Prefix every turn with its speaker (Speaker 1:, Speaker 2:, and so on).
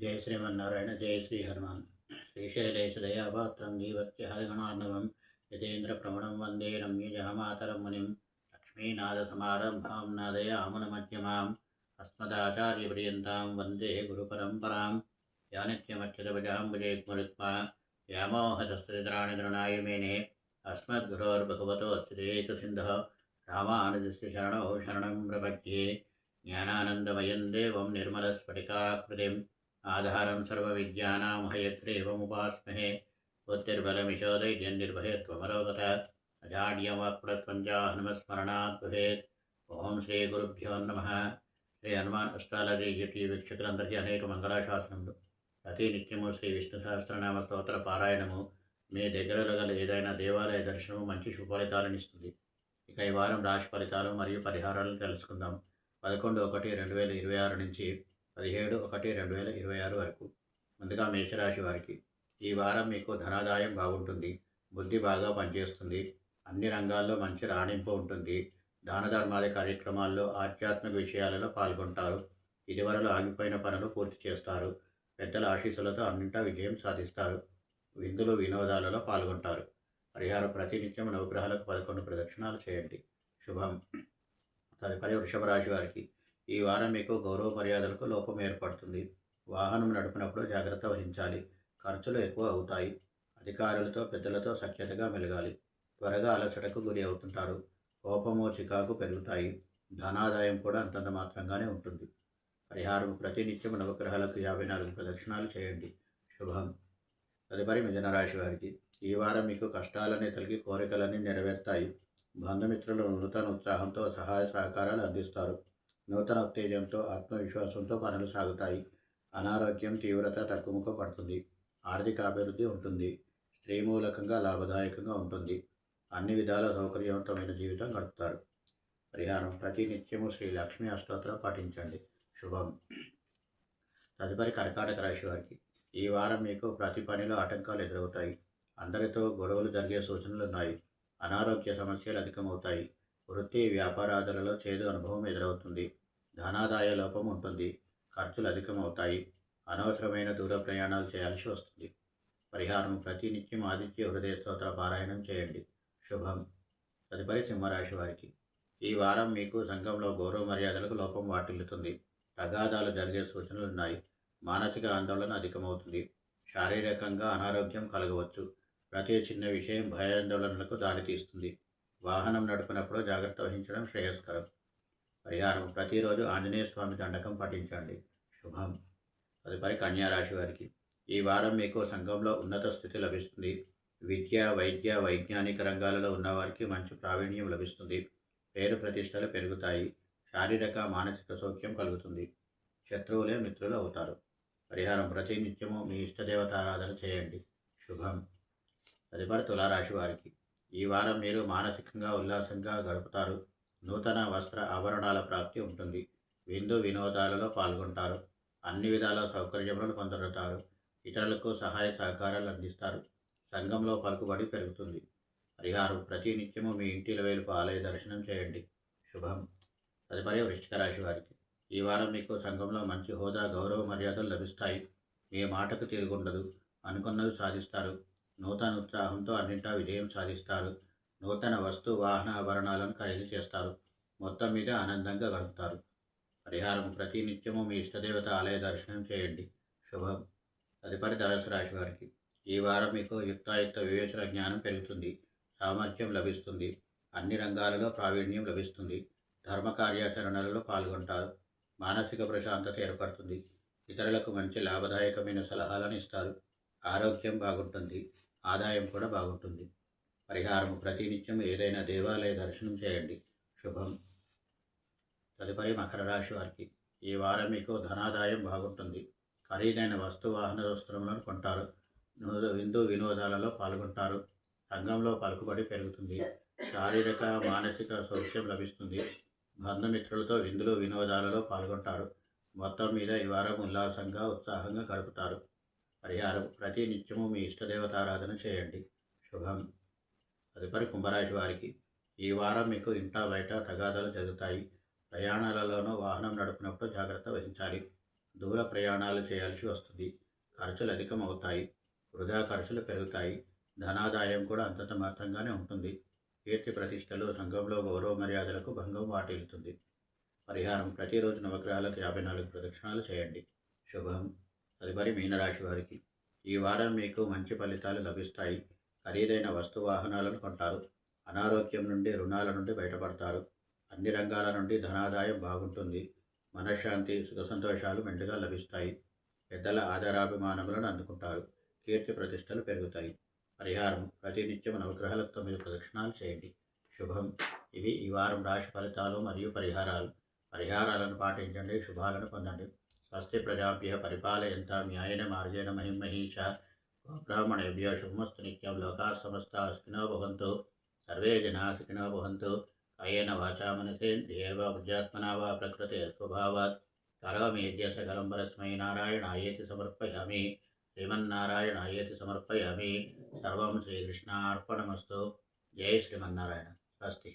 Speaker 1: జయ శ్రీమన్నారాయణ జయ శ్రీ హనుమాన్ శ్రీశైలేశదయాపాత్రం దీవత్య హరిగణార్ణవం యతేంద్ర ప్రమణం వందే రమ్యజహమాతరం మునిం లక్ష్మీనాథసమారంభాం నాదయామనమధ్యమాం అస్మదాచార్యపర్యంతాం వందే గురుపరంపరాం యానిత్యమచ్యుతభజాంబుజేత్మరుత్మా వ్యామోహతస్త్రిద్రాణి గృణాయ మేనే అస్మద్గురోర్భగవతోస్తిరేతు సింధः రామానుజస్య శరణో శరణం ప్రపద్యే జ్ఞానానందమయం దేవం నిర్మలస్ఫటికాకృతిం ఆధారం సర్వవిద్యానాం హయగ్రీవముపాస్మహే బుద్ధిర్బలమిశోధైర్యన్నిర్భయత్వమరోగత అజాడ్యమప్రత్వంచ హనుమస్మరణాత్ భవేత్ ఓం శ్రీ గురుభ్యో నమ. శ్రీ హనుమాన్ అష్టాలజీ యూట్యూబ్ వీక్షకులందరికీ అనేక మంగళాశాసనములు. ప్రతి నిత్యము శ్రీ విష్ణు సహస్రనామ స్తోత్ర పారాయణము. మీ దగ్గరలో గల ఏదైనా దేవాలయ దర్శనము మంచి సుఫలితాలను ఇస్తుంది. ఇక ఈ వారం రాశి ఫలితాలు మరియు పరిహారాలను తెలుసుకుందాం. పదకొండు ఒకటి రెండు వేల ఇరవై ఆరు నుంచి పదిహేడు ఒకటి రెండు వేల ఇరవై ఆరు వరకు ముందుగా మేషరాశి వారికి ఈ వారం మీకు ధనాదాయం బాగుంటుంది బుద్ధి బాగా పనిచేస్తుంది అన్ని రంగాల్లో మంచి రాణింపు ఉంటుంది. దాన ధర్మాది కార్యక్రమాల్లో ఆధ్యాత్మిక విషయాలలో పాల్గొంటారు. ఇదివరలో ఆగిపోయిన పనులు పూర్తి చేస్తారు. పెద్దల ఆశీస్సులతో అన్నింటా విజయం సాధిస్తారు. విందులు వినోదాలలో పాల్గొంటారు. పరిహారం ప్రతినిత్యం నవగ్రహాలకు పదకొండు ప్రదక్షిణాలు చేయండి. శుభం. తదుపరి వృషభ రాశి వారికి ఈ వారం మీకు గౌరవ మర్యాదలకు లోపం ఏర్పడుతుంది. వాహనం నడిపినప్పుడు జాగ్రత్త వహించాలి. ఖర్చులు ఎక్కువ అవుతాయి. అధికారులతో పెద్దలతో సఖ్యతగా మెలగాలి. త్వరగా అలసటకు గురి అవుతుంటారు. కోపము చికాకు పెరుగుతాయి. ధనాదాయం కూడా అంతంత మాత్రంగానే ఉంటుంది. పరిహారం ప్రతినిత్యం నవగ్రహాలకు యాభై నాలుగు ప్రదక్షిణాలు చేయండి. శుభం. తదుపరి మిథున రాశి వారికి ఈ వారం మీకు కష్టాలనే తొలగి కోరికలన్నీ నెరవేరుతాయి. బంధుమిత్రులు నూతన ఉత్సాహంతో సహాయ సహకారాలు అందిస్తారు. నూతన ఉత్తేజంతో ఆత్మవిశ్వాసంతో పనులు సాగుతాయి. అనారోగ్యం తీవ్రత తగ్గుముఖ పడుతుంది. ఆర్థిక అభివృద్ధి ఉంటుంది. స్త్రీ మూలకంగా లాభదాయకంగా ఉంటుంది. అన్ని విధాల సౌకర్యవంతమైన జీవితం గడుపుతారు. పరిహారం ప్రతి నిత్యము శ్రీ లక్ష్మీ అష్టోత్తరం పాటించండి శుభం. తదుపరి కర్కాటక రాశి వారికి ఈ వారం మీకు ప్రతి పనిలో ఆటంకాలు ఎదురవుతాయి. అందరితో గొడవలు జరిగే సూచనలు ఉన్నాయి. అనారోగ్య సమస్యలు అధికమవుతాయి. వృత్తి వ్యాపారాదులలో చేదు అనుభవం ఎదురవుతుంది. ధనాదాయ లోపం ఉంటుంది. ఖర్చులు అధికమవుతాయి. అనవసరమైన దూర ప్రయాణాలు చేయాల్సి వస్తుంది. పరిహారం ప్రతినిత్యం ఆదిత్య హృదయ స్తోత్ర పారాయణం చేయండి. శుభం. తదుపరి సింహరాశి వారికి. ఈ వారం మీకు సంఘంలో గౌరవ మర్యాదలకు లోపం వాటిల్లుతుంది. తగాదాలు జరిగే సూచనలు ఉన్నాయి. మానసిక ఆందోళన అధికమవుతుంది. శారీరకంగా అనారోగ్యం కలగవచ్చు. ప్రతి చిన్న విషయం భయాందోళనలకు దారితీస్తుంది. వాహనం నడిపినప్పుడు జాగ్రత్త వహించడం శ్రేయస్కరం. పరిహారం. ప్రతిరోజు ఆంజనేయ స్వామి దండకం పఠించండి. శుభం. తదుపరి కన్యారాశి వారికి. ఈ వారం మీకు సంఘంలో ఉన్నత స్థితి లభిస్తుంది. విద్య వైద్య వైజ్ఞానిక రంగాలలో ఉన్నవారికి మంచి ప్రావీణ్యం లభిస్తుంది. పేరు ప్రతిష్టలు పెరుగుతాయి. శారీరక మానసిక సౌఖ్యం కలుగుతుంది. శత్రువులే మిత్రులు అవుతారు. పరిహారం ప్రతి నిత్యము మీ ఇష్టదేవత ఆరాధన చేయండి. శుభం. తదుపరి తులారాశి వారికి. ఈ వారం మీరు మానసికంగా ఉల్లాసంగా గడుపుతారు. నూతన వస్త్ర ఆభరణాల ప్రాప్తి ఉంటుంది. విందు వినోదాలలో పాల్గొంటారు. అన్ని విధాల సౌకర్యములను పొందగలుగుతారు. ఇతరులకు సహాయ సహకారాలు అందిస్తారు. సంఘంలో పలుకుబడి పెరుగుతుంది. పరిహారం ప్రతి నిత్యము మీ ఇంటిల వేలుపు ఆలయ దర్శనం చేయండి. శుభం. తదుపరి వృష్టిక రాశి వారికి. ఈ వారం మీకు సంఘంలో మంచి హోదా గౌరవ మర్యాదలు లభిస్తాయి. మీ మాటకు తిరుగుండదు. అనుకున్నవి సాధిస్తారు. నూతన ఉత్సాహంతో అన్నింటా విజయం సాధిస్తారు. నూతన వస్తు వాహన ఆభరణాలను ఖరీదు చేస్తారు. మొత్తం మీద ఆనందంగా గడుపుతారు. పరిహారం ప్రతి నిత్యము మీ ఇష్టదేవత ఆలయ దర్శనం చేయండి. శుభం. తదుపరి ధనుసు రాశి వారికి. ఈ వారం మీకు యుక్తాయుక్త వివేచన జ్ఞానం పెరుగుతుంది. సామర్థ్యం లభిస్తుంది. అన్ని రంగాలలో ప్రావీణ్యం లభిస్తుంది. ధర్మ కార్యాచరణలలో పాల్గొంటారు. మానసిక ప్రశాంతత ఏర్పడుతుంది. ఇతరులకు మంచి లాభదాయకమైన సలహాలను ఇస్తారు. ఆరోగ్యం బాగుంటుంది. ఆదాయం కూడా బాగుంటుంది. పరిహారం ప్రతినిత్యం ఏదైనా దేవాలయ దర్శనం చేయండి. శుభం. తదుపరి మకర రాశి వారికి ఈ వారం మీకు ధనాదాయం బాగుంటుంది. ఖరీదైన వస్తు వాహన వస్త్రములను కొంటారు. విందు వినోదాలలో పాల్గొంటారు. రంగంలో పలుకుబడి పెరుగుతుంది. శారీరక మానసిక సౌఖ్యం లభిస్తుంది. బంధుమిత్రులతో విందులు వినోదాలలో పాల్గొంటారు. మొత్తం మీద ఈ వారం ఉల్లాసంగా ఉత్సాహంగా గడుపుతారు. పరిహారం ప్రతి నిత్యము మీ ఇష్టదేవతారాధన చేయండి. శుభం. తదుపరి కుంభరాశి వారికి ఈ వారం మీకు ఇంటా బయట తగాదాలు జరుగుతాయి. ప్రయాణాలలోనూ వాహనం నడుపునప్పుడు జాగ్రత్త వహించాలి. దూర ప్రయాణాలు చేయాల్సి వస్తుంది. ఖర్చులు అధికం అవుతాయి వృధా ఖర్చులు పెరుగుతాయి. ధనాదాయం కూడా అంతంత మాత్రంగానే ఉంటుంది. కీర్తి ప్రతిష్టలు సంఘంలో గౌరవ మర్యాదలకు భంగం వాటిల్లుతుంది. పరిహారం ప్రతిరోజు నవగ్రహాలకు యాభై నాలుగు ప్రదక్షిణాలు చేయండి. శుభం. తదుపరి మీనరాశి వారికి ఈ వారం మీకు మంచి ఫలితాలు లభిస్తాయి. ఖరీదైన వస్తు వాహనాలను కొంటారు. అనారోగ్యం నుండి రుణాల నుండి బయటపడతారు. అన్ని రంగాల నుండి ధనాదాయం బాగుంటుంది. మనశ్శాంతి సుఖ సంతోషాలు మెండుగా లభిస్తాయి. పెద్దల ఆదరాభిమానములను అందుకుంటారు. కీర్తి ప్రతిష్టలు పెరుగుతాయి. పరిహారం ప్రతినిత్యం నవగ్రహాలకు తొమ్మిది ప్రదక్షిణాలు చేయండి. శుభం. ఇవి ఈ వారం రాశి ఫలితాలు మరియు పరిహారాలు. పరిహారాలను పాటించండి శుభాలను పొందండి. స్వస్తి ప్రజాభ్య పరిపాలయంత న్యాయన మార్గేణ మహిమహీష గోబ్రాహ్మణేభ్యో శుభమస్తు నిత్యం లోకా సమస్త సుఖినో భవంతు సర్వే జనా సుఖినో భవంతు కాయేన వాచా మనసేంద్రియేవ బుద్ధ్యాత్మనా వా ప్రకృతే స్వభావాత్ కరోమి యజ్ఞ సకలం పరస్మై నారాయణాయేతి సమర్పయామి శ్రీమన్నారాయణాయేతి సమర్పయామి సర్వం శ్రీకృష్ణార్పణమస్తు జై శ్రీమన్నారాయణ స్వస్తి